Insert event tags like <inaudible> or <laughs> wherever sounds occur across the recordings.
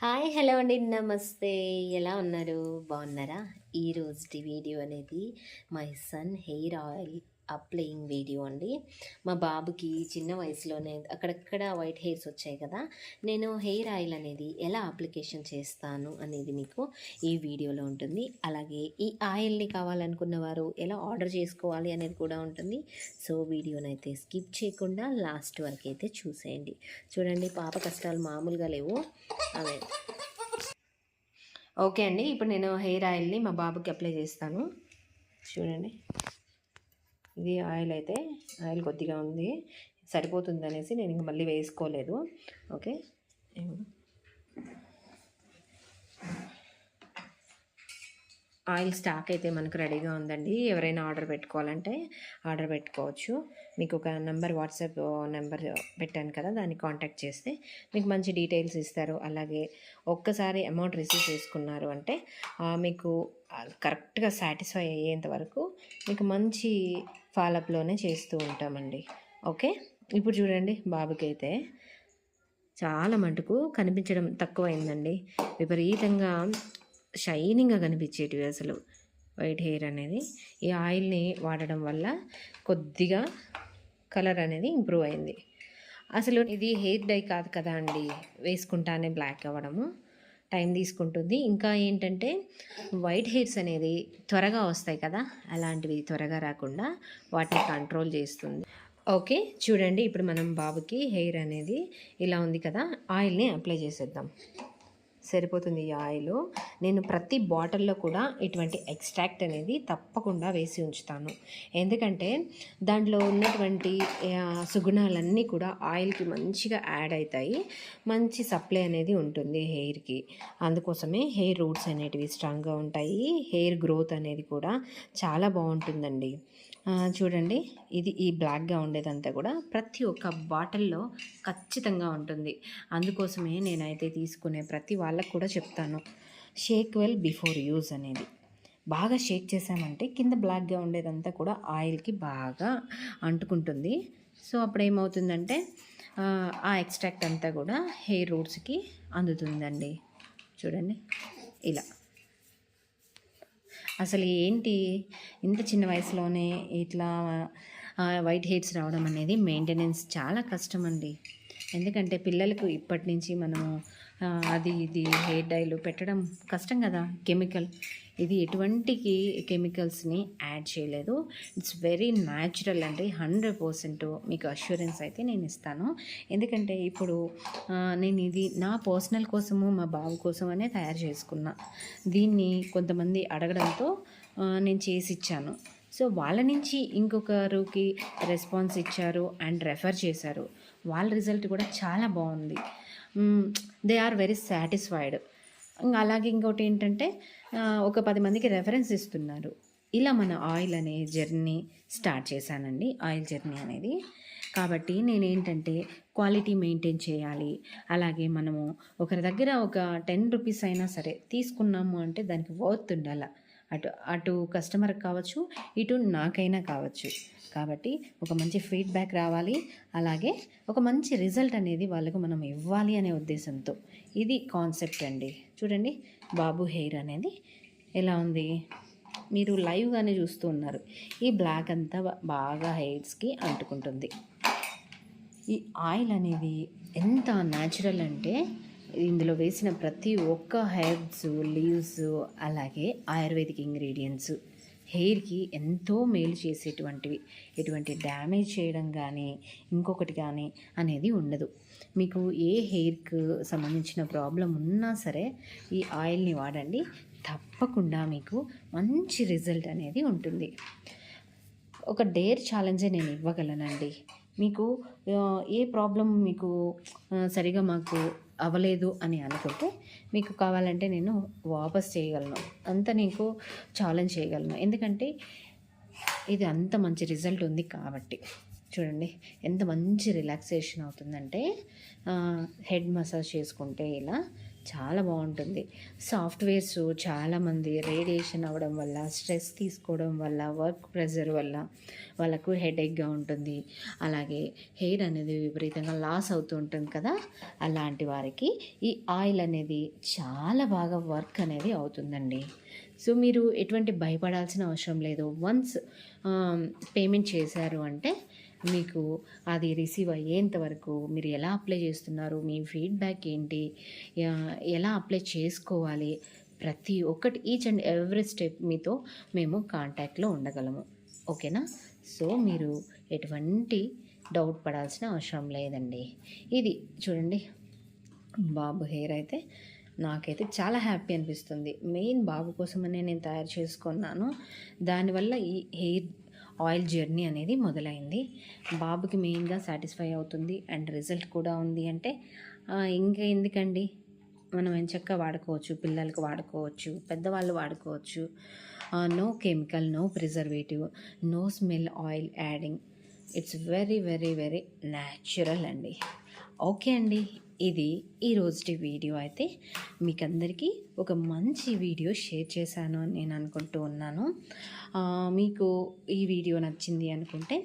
Hi hello అండి. నమస్తే. ఎలా ఉన్నారు? బాగున్నారా? ఈరోజు వీడియో అనేది my son hair oil applying video అండి. మా బాబుకి చిన్న వయసులోనే అక్కడక్కడ వైట్ హెయిర్స్ వచ్చాయి కదా. నేను హెయిర్ ఆయిల్ అనేది ఎలా అప్లికేషన్ చేస్తాను అనేది మీకు ఈ వీడియోలో ఉంటుంది. అలాగే ఈ ఆయిల్ని కావాలనుకున్న వారు ఎలా ఆర్డర్ చేసుకోవాలి అనేది కూడా ఉంటుంది. సో వీడియోనైతే స్కిప్ చేయకుండా లాస్ట్ వరకు అయితే చూసేయండి. చూడండి పాప కష్టాలు మామూలుగా లేవు. అవే ఓకే అండి ఇప్పుడు నేను హెయిర్ ఆయిల్ని మా బాబుకి అప్లై చేస్తాను. చూడండి. ఇది ఆయిల్ అయితే ఆయిల్ కొద్దిగా ఉంది. సరిపోతుంది అనేసి నేను ఇంక మళ్ళీ వేసుకోలేదు. ఓకే? ఆయిల్ స్టాక్ అయితే మనకు రెడీగా ఉందండి. ఎవరైనా ఆర్డర్ పెట్టుకోవాలంటే ఆర్డర్ పెట్టుకోవచ్చు. మీకు ఒక నెంబర్ వాట్సాప్ నెంబర్ పెట్టాను కదా దాన్ని కాంటాక్ట్ చేస్తే మీకు మంచి డీటెయిల్స్ ఇస్తారు. అలాగే ఒక్కసారి అమౌంట్ రిసీవ్ చేసుకున్నారు అంటే మీకు కరెక్ట్గా సాటిస్ఫై అయ్యేంత వరకు మీకు మంచి ఫాలోఅప్లోనే చేస్తూ ఉంటామండి. ఓకే? ఇప్పుడు చూడండి బాబుకి అయితే చాలా మటుకు కనిపించడం తక్కువైందండి. విపరీతంగా షైనింగ్గా కనిపించేటివి అసలు. వైట్ హెయిర్ అనేది. ఈ ఆయిల్ని వాడడం వల్ల కొద్దిగా కలర్ అనేది ఇంప్రూవ్ అయింది. అసలు ఇది హెయిర్ డై కాదు కదా అండి. వేసుకుంటానే బ్లాక్ అవ్వడము. టైం తీసుకుంటుంది. ఇంకా ఏంటంటే వైట్ హెయిర్స్ అనేది త్వరగా వస్తాయి కదా. అలాంటివి త్వరగా రాకుండా వాటిని కంట్రోల్ చేస్తుంది. ఓకే చూడండి. ఇప్పుడు మనం బాబుకి హెయిర్ అనేది ఇలా ఉంది కదా. ఆయిల్ని అప్లై చేసేద్దాం. సరిపోతుంది ఈ ఆయిల్. నేను ప్రతి బాటిల్లో కూడా ఇటువంటి ఎక్స్ట్రాక్ట్ అనేది తప్పకుండా వేసి ఉంచుతాను. ఎందుకంటే దాంట్లో ఉన్నటువంటి సుగుణాలన్నీ కూడా ఆయిల్కి మంచిగా యాడ్ అవుతాయి. మంచి సప్లై అనేది ఉంటుంది హెయిర్కి. అందుకోసమే హెయిర్ రూట్స్ అనేటివి స్ట్రాంగ్గా ఉంటాయి. హెయిర్ గ్రోత్ అనేది కూడా చాలా బాగుంటుందండి. చూడండి ఇది ఈ బ్లాక్గా ఉండేదంతా కూడా ప్రతి ఒక్క బాటిల్లో ఖచ్చితంగా ఉంటుంది. అందుకోసమే నేనైతే తీసుకునే ప్రతి వాళ్ళకు కూడా చెప్తాను. షేక్ వెల్ బిఫోర్ యూజ్ అనేది. బాగా షేక్ చేసామంటే కింద బ్లాక్గా ఉండేదంతా కూడా ఆయిల్కి బాగా అంటుకుంటుంది. సో అప్పుడు ఏమవుతుందంటే ఆ, ఎక్స్ట్రాక్ట్ అంతా కూడా హెయిర్ రూట్స్కి అందుతుందండి. చూడండి. ఇలా. అసలు ఏంటి? ఇంత చిన్న వయసులోనే ఇట్లా వైట్ హెయిర్స్ రావడం అనేది మెయింటెనెన్స్ చాలా కష్టం అండి ఎందుకంటే పిల్లలకు ఇప్పటి నుంచి మనము అది ఇది హెయిర్ డైలు పెట్టడం కష్టం కదా కెమికల్. ఇది ఎటువంటి కెమికల్స్ని యాడ్ చేయలేదు. ఇట్స్ వెరీ న్యాచురల్ అండి. హండ్రెడ్ పర్సెంట్ మీకు అష్యూరెన్స్ అయితే నేను ఇస్తాను. ఎందుకంటే ఇప్పుడు నేను ఇది నా పర్సనల్ కోసము మా బాబు కోసం అనే తయారు చేసుకున్నా. దీన్ని కొంతమంది అడగడంతో నేను చేసి ఇచ్చాను. సో వాళ్ళ నుంచి ఇంకొకరికి రెస్పాన్స్ ఇచ్చారు అండ్ రెఫర్ చేశారు. వాళ్ళ రిజల్ట్ కూడా చాలా బాగుంది. They are very satisfied. ఇంకా అలాగే ఇంకోటి ఏంటంటే ఒక పది మందికి రెఫరెన్స్ ఇస్తున్నారు. ఇలా మన ఆయిల్ అనే జర్నీ స్టార్ట్ చేశానండి. ఆయిల్ జర్నీ అనేది. కాబట్టి నేనేంటంటే క్వాలిటీ మెయింటైన్ చేయాలి. అలాగే మనము ఒకరి దగ్గర ఒక టెన్ రూపీస్ అయినా సరే తీసుకున్నాము అంటే దానికి వర్త్ ఉండాలి. అటు అటు కస్టమర్కి కావచ్చు ఇటు నాకైనా కావచ్చు. కాబట్టి ఒక మంచి ఫీడ్బ్యాక్ రావాలి. అలాగే ఒక మంచి రిజల్ట్ అనేది వాళ్ళకు మనం ఇవ్వాలి అనే ఉద్దేశంతో. ఇది కాన్సెప్ట్ అండి. చూడండి బాబు హెయిర్ అనేది ఎలా ఉంది? మీరు లైవ్గానే చూస్తూ ఉన్నారు. ఈ బ్లాక్ అంతా బాగా హెయిర్స్కి అంటుకుంటుంది. ఈ ఆయిల్ అనేది ఎంత న్యాచురల్ అంటే ఇందులో వేసిన ప్రతి ఒక్క హెర్బ్స్ లీవ్స్ అలాగే ఆయుర్వేదిక్ ఇంగ్రీడియంట్స్ హెయిర్కి ఎంతో మేలు చేసేటువంటివి. ఎటువంటి డ్యామేజ్ చేయడం కానీ ఇంకొకటి కానీ అనేది ఉండదు. మీకు ఏ హెయిర్కు సంబంధించిన ప్రాబ్లం ఉన్నా సరే ఈ ఆయిల్ని వాడండి. తప్పకుండా మీకు మంచి రిజల్ట్ అనేది ఉంటుంది. ఒక డేర్ ఛాలెంజే నేను ఇవ్వగలనండి. మీకు ఏ ప్రాబ్లం మీకు సరిగా మాకు అవ్వలేదు అని అనుకుంటే మీకు కావాలంటే నేను వాపస్ చేయగలను. అంత నీకు ఛాలెంజ్ చేయగలను. ఎందుకంటే ఇది అంత మంచి రిజల్ట్ ఉంది కాబట్టి. చూడండి ఎంత మంచి రిలాక్సేషన్ అవుతుందంటే హెడ్ మసాజ్ చేసుకుంటే ఇలా చాలా బాగుంటుంది. సాఫ్ట్వేర్స్ చాలామంది రేడియేషన్ అవ్వడం వల్ల స్ట్రెస్ తీసుకోవడం వల్ల వర్క్ ప్రెషర్ వల్ల వాళ్ళకు హెడేక్గా ఉంటుంది. అలాగే హెయిర్ అనేది విపరీతంగా లాస్ అవుతూ ఉంటుంది కదా? అలాంటి వారికి ఈ ఆయిల్ అనేది చాలా బాగా వర్క్ అనేది అవుతుందండి. సో మీరు ఎటువంటి భయపడాల్సిన అవసరం లేదు. వన్స్ పేమెంట్ చేశారు అంటే మీకు అది రిసీవ్ అయ్యేంత వరకు మీరు ఎలా అప్లై చేస్తున్నారు? మీ ఫీడ్బ్యాక్ ఏంటి? ఎలా అప్లై చేసుకోవాలి? ప్రతి ఒక్కటి ఈచ్ అండ్ ఎవ్రీ స్టెప్ మీతో మేము కాంటాక్ట్లో ఉండగలము. ఓకేనా? సో మీరు ఎటువంటి డౌట్ పడాల్సిన అవసరం లేదండి. ఇది చూడండి. బాబు హెయిర్ అయితే నాకైతే చాలా హ్యాపీ అనిపిస్తుంది. మెయిన్ బాబు కోసమనే నేను తయారు చేసుకున్నాను. దానివల్ల ఈ హెయిర్ ఆయిల్ జర్నీ అనేది మొదలైంది. బాబుకి మెయిన్గా సాటిస్ఫై అవుతుంది అండ్ రిజల్ట్ కూడా ఉంది అంటే ఇంకా ఎందుకండి? మనం ఎంచక్క వాడుకోవచ్చు పిల్లలకు వాడుకోవచ్చు పెద్దవాళ్ళు వాడుకోవచ్చు. No chemical no preservative no smell oil adding it's very very very natural అండి. ఓకే అండి. ఇది ఈ వీడియో అయితే మీకు అందరికీ ఒక మంచి వీడియో షేర్ చేశాను అని నేను అనుకుంటూ ఉన్నాను. మీకు ఈ వీడియో నచ్చింది అనుకుంటే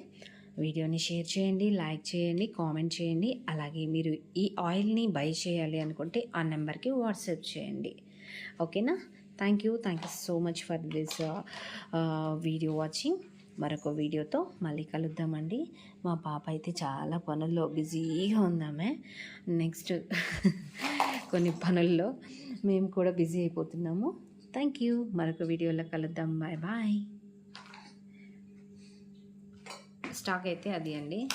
వీడియోని షేర్ చేయండి లైక్ చేయండి కామెంట్ చేయండి. అలాగే మీరు ఈ ఆయిల్ని బై చేయాలి అనుకుంటే ఆ నెంబర్కి వాట్సాప్ చేయండి. ఓకేనా? Thank you. Thank you so much for this video watching. మరొక వీడియోతో మళ్ళీ కలుద్దామండి. మా పాప అయితే చాలా పనుల్లో బిజీగా ఉందామే. నెక్స్ట్ <laughs> కొన్ని పనుల్లో మేము కూడా బిజీ అయిపోతున్నాము. Thank you. మరొక వీడియోలో కలుద్దాం. Bye bye. స్టాక్ అయితే అది అండి.